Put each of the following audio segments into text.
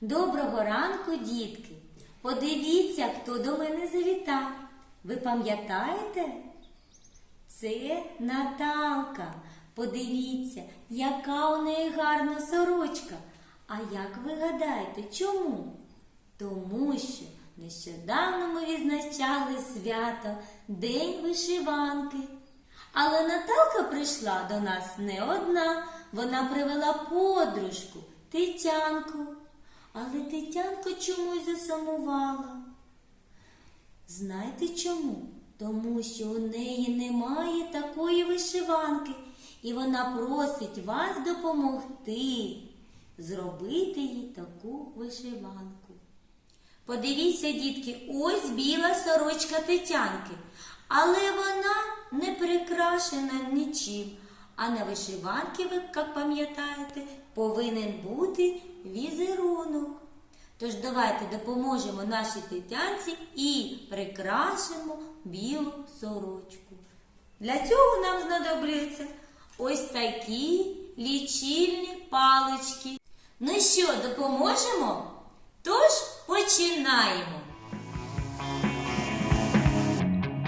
Доброго ранку, дітки! Подивіться, хто до мене завітав. Ви пам'ятаєте? Це Наталка. Подивіться, яка у неї гарна сорочка. А як ви гадаєте, чому? Тому що нещодавно ми відзначали свято День вишиванки. Але Наталка прийшла до нас не одна, вона привела подружку Тетянку. Але Тетянка чомусь засумувала. Знаєте чому? Тому що у неї немає такої вишиванки, і вона просить вас допомогти зробити їй таку вишиванку. Подивіться, дітки, ось біла сорочка Тетянки, але вона не прикрашена нічим. А на вишиванці, ви, як пам'ятаєте, повинен бути візерунок. Тож давайте допоможемо нашій Тетянці і прикрашимо білу сорочку. Для цього нам знадобляться ось такі лічильні палички. Ну що, допоможемо? Тож починаємо.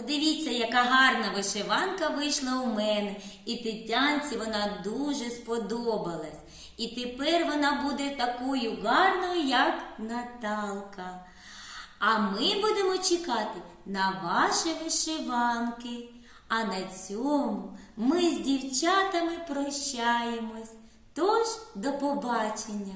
Подивіться, яка гарна вишиванка вийшла у мене, і Тетянці вона дуже сподобалась. І тепер вона буде такою гарною, як Наталка. А ми будемо чекати на ваші вишиванки. А на цьому ми з дівчатами прощаємось. Тож до побачення!